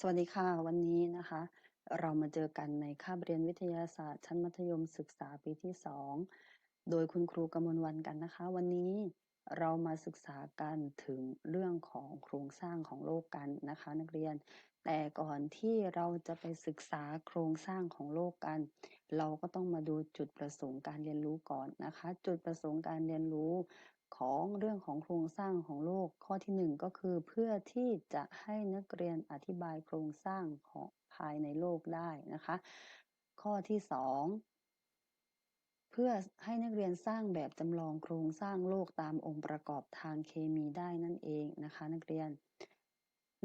สวัสดีค่ะวันนี้นะคะ เรามาเจอกันในคาบเรียนวิทยาศาสตร์ ชั้นมัธยมศึกษาปีที่ 2 โดยคุณครูกมลวันกันนะคะ วันนี้เรามาศึกษากันถึงเรื่องของโครงสร้างของโลกกันนะคะ นักเรียน แต่ก่อนที่เราจะไปศึกษาโครงสร้างของโลกกัน เราก็ต้องมาดูจุดประสงค์การเรียนรู้ก่อนนะคะ จุดประสงค์การเรียนรู้ ของเรื่องของโครงสร้างของโลก ข้อที่หนึ่งก็คือเพื่อที่จะให้นักเรียนอธิบายโครงสร้างของภายในโลกได้นะคะ ข้อที่สองเพื่อให้นักเรียนสร้างแบบจำลองโครงสร้างโลกตามองค์ประกอบทางเคมีได้นั่นเองนะคะ นักเรียน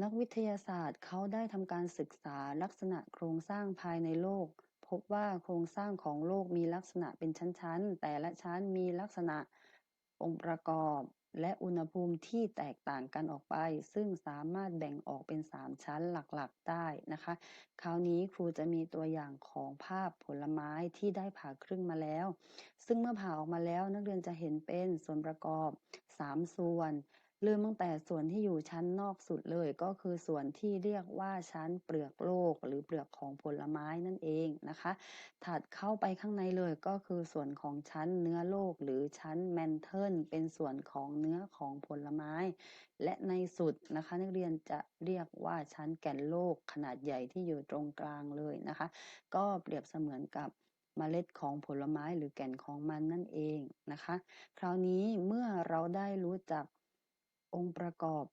นักวิทยาศาสตร์เขาได้ทำการศึกษาลักษณะโครงสร้างภายในโลก พบว่าโครงสร้างของโลกมีลักษณะเป็นชั้นๆ แต่ละชั้นมีลักษณะ องค์ประกอบ และอุณหภูมิที่แตกต่างกันออกไป ซึ่งสามารถแบ่งออกเป็น 3 ชั้นหลักๆได้นะคะ คราวนี้ครูจะมีตัวอย่างของภาพผลไม้ที่ได้ผ่าครึ่งมาแล้ว ซึ่งเมื่อผ่าออกมาแล้วนักเรียนจะเห็นเป็นส่วนประกอบ 3 ส่วน เริ่มตั้งแต่ส่วนที่อยู่ชั้นนอกสุดเลย ก็คือส่วนที่เรียกว่าชั้นเปลือกโลก หรือเปลือกของผลไม้นั่นเองนะคะ ถัดเข้าไปข้างในเลยก็คือส่วนของชั้นเนื้อโลก หรือชั้นแมนเทิลเป็นส่วนของเนื้อของผลไม้ และในสุดนะคะ นักเรียนจะเรียกว่าชั้นแก่นโลกขนาดใหญ่ที่อยู่ตรงกลางเลยนะคะ ก็เปรียบเสมือนกับเมล็ดของผลไม้หรือแก่นของมันนั่นเองนะคะ คราวนี้เมื่อเราได้รู้จัก องค์ประกอบ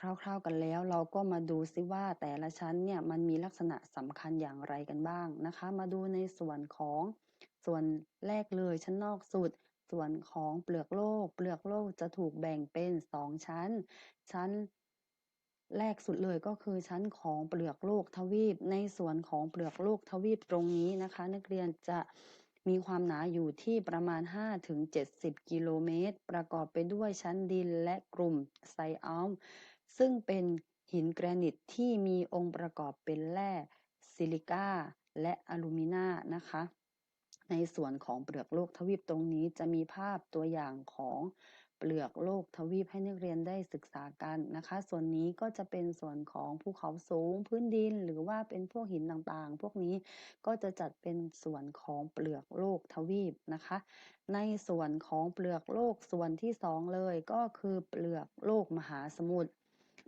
คร่าวๆกันแล้ว เราก็มาดูซิว่าแต่ละชั้นเนี่ยมันมีลักษณะสำคัญอย่างไรกันบ้างนะคะ มาดูในส่วนของส่วนแรกเลยชั้นนอกสุด ส่วนของเปลือกโลก เปลือกโลกจะถูกแบ่งเป็นสองชั้น ชั้นแรกสุดเลยก็คือชั้นของเปลือกโลกทวีป ในส่วนของเปลือกโลกทวีปตรงนี้นะคะ นักเรียนจะ มีความหนาอยู่ที่ประมาณ 5-70 กิโลเมตร ประกอบไปด้วยชั้นดินและกลุ่มไซอัลซึ่งเป็นหินแกรนิตที่มีองค์ประกอบเป็นแร่ซิลิก้าและอลูมิน่านะคะ ในส่วนของเปลือกโลกทวีปตรงนี้จะมีภาพตัวอย่างของ เปลือกโลกทวีปให้นักเรียนได้ศึกษากันนะคะ ส่วนนี้ก็จะเป็นส่วนของภูเขาสูงพื้นดินหรือว่าเป็นพวกหินต่างๆ พวกนี้ก็จะจัดเป็นส่วนของเปลือกโลกทวีปนะคะ ในส่วนของเปลือกโลกส่วนที่สองเลยก็คือเปลือกโลกมหาสมุทร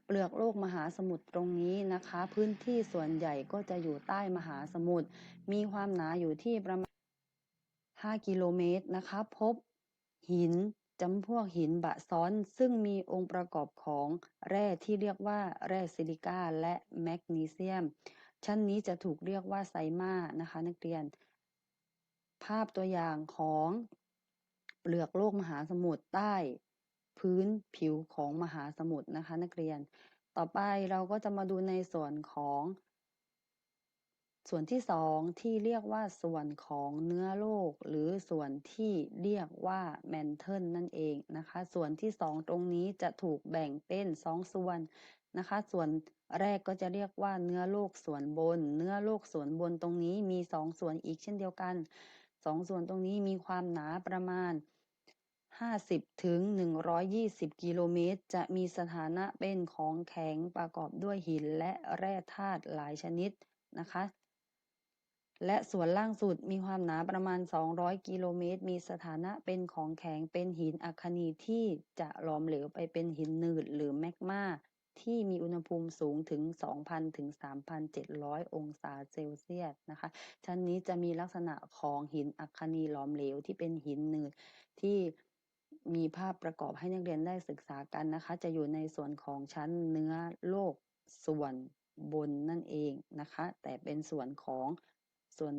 เปลือกโลกมหาสมุทรตรงนี้นะคะ พื้นที่ส่วนใหญ่ก็จะอยู่ใต้มหาสมุทรมีความหนาอยู่ที่ประมาณ 5 กิโลเมตรนะคะ พบหิน จำพวกหินบะซ้อนซึ่งมีองค์ประกอบของแร่ที่เรียกว่าแร่ซิลิก้าและแมกนีเซียม ชั้นนี้จะถูกเรียกว่าไซมานะคะ นักเรียน ภาพตัวอย่างของเปลือกโลกมหาสมุทรใต้ พื้นผิวของมหาสมุทรนะคะ นักเรียน ต่อไปเราก็จะมาดูในส่วนของ ส่วนที่สองที่เรียกว่าส่วนของเนื้อโลก หรือส่วนที่เรียกว่าแมนเทิลนั่นเองนะคะ ส่วนที่สองตรงนี้จะถูกแบ่งเป็นสองส่วนนะคะ ส่วนแรกก็จะเรียกว่าเนื้อโลกส่วนบน เนื้อโลกส่วนบนตรงนี้มีสองส่วนอีกเช่นเดียวกันสองส่วนตรงนี้มีความหนาประมาณ 50ถึง120 กิโลเมตร จะมีสถานะเป็นของแข็งประกอบด้วยหินและแร่ธาตุหลายชนิดนะคะ และส่วนล่างสุดมีความหนาประมาณ 200 กิโลเมตร มีสถานะเป็นของแข็งเป็นหินอัคนีที่จะหลอมเหลวไปเป็นหินหนืดหรือแมกมาที่มีอุณหภูมิสูงถึง 2,000 ถึง 3,700 องศาเซลเซียสนะคะ ชั้นนี้จะมีลักษณะของหินอัคนีหลอมเหลวที่เป็นหินหนืดที่มีภาพประกอบให้นักเรียนได้ศึกษากันนะคะ จะอยู่ในส่วนของชั้นเนื้อโลกส่วนบนนั่นเองนะคะ แต่เป็นส่วนของ ส่วน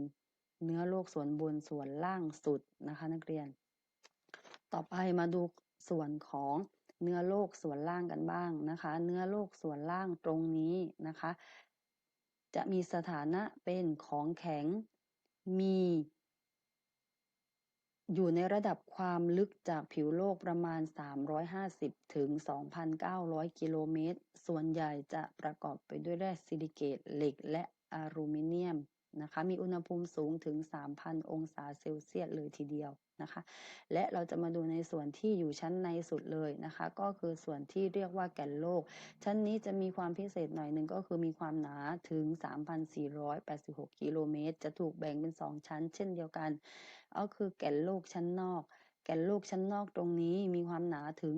เนื้อโลกส่วนบนส่วนล่างสุดนะคะนักเรียน ต่อไปมาดูส่วนของเนื้อโลกส่วนล่างกันบ้างนะคะ เนื้อโลกส่วนล่างตรงนี้นะคะ จะมีสถานะเป็นของแข็งมี อยู่ในระดับความลึกจากผิวโลกประมาณ 350 ถึง 2,900 กิโลเมตร ส่วนใหญ่จะประกอบไปด้วยแร่ซิลิเกตเหล็กและอลูมิเนียม นะคะ มีอุณหภูมิสูงถึง 3,000 องศาเซลเซียสเลยทีเดียวนะคะ และเราจะมาดูในส่วนที่อยู่ชั้นในสุดเลยนะคะ ก็คือส่วนที่เรียกว่าแก่นโลก ชั้นนี้จะมีความพิเศษหน่อยหนึ่งก็คือมีความหนาถึง 3,486 กิโลเมตร จะถูกแบ่งเป็น 2 ชั้น เช่นเดียวกัน ก็คือแก่นโลกชั้นนอกแก่นโลกชั้นนอกตรงนี้มีความหนาถึง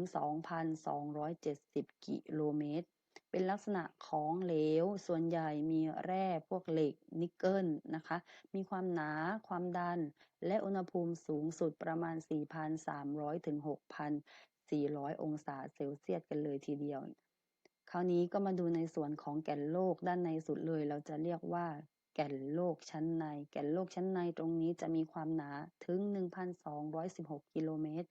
2,270 กิโลเมตร เป็นลักษณะของเหลว ส่วนใหญ่มีแร่พวกเหล็กนิกเกิลนะคะ มีความหนา ความดัน และอุณหภูมิสูงสุดประมาณ 4,300 ถึง 6,400 องศาเซลเซียสกันเลยทีเดียว คราวนี้ก็มาดูในส่วนของแก่นโลกด้านในสุดเลย เราจะเรียกว่าแก่นโลกชั้นใน แก่นโลกชั้นในตรงนี้จะมีความหนาถึง 1,216 กิโลเมตร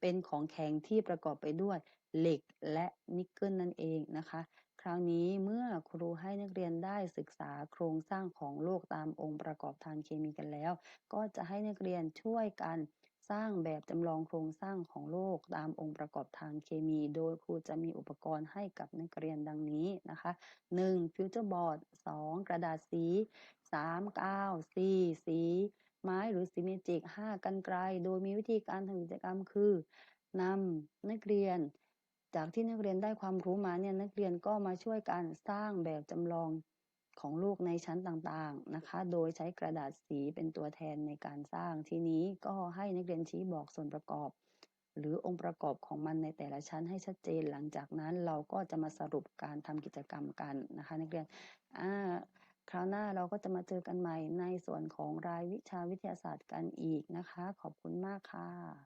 เป็นของแข็งที่ประกอบไปด้วยเหล็กและนิกเกิลนั่นเองนะคะ คราวนี้เมื่อครูให้นักเรียนได้ศึกษาโครงสร้างของโลกตามองค์ประกอบทางเคมีกันแล้ว ก็จะให้นักเรียนช่วยกันสร้างแบบจำลองโครงสร้างของโลกตามองค์ประกอบทางเคมี โดยครูจะมีอุปกรณ์ให้กับนักเรียนดังนี้นะคะ 1. ฟิวเจอร์บอร์ด 2. กระดาษสี 3. กาว 4. สี ไม้หรือสีเมจิก 5. กันไกล โดยมีวิธีการทำกิจกรรมคือนำนักเรียน จากที่นักเรียนได้ความรู้มาเนี่ยนักเรียนก็มาช่วยกันสร้างแบบจำลองของโลกในชั้นต่างๆนะคะ โดยใช้กระดาษสีเป็นตัวแทนในการสร้างทีนี้ก็ให้นักเรียนชี้บอกส่วนประกอบ หรือองค์ประกอบของมันในแต่ละชั้นให้ชัดเจน หลังจากนั้นเราก็จะมาสรุปการทำกิจกรรมกันนะคะ นักเรียนอ่า คราวหน้าเราก็จะมาเจอกันใหม่ในส่วนของรายวิชาวิทยาศาสตร์กันอีกนะคะ ขอบคุณมากค่ะ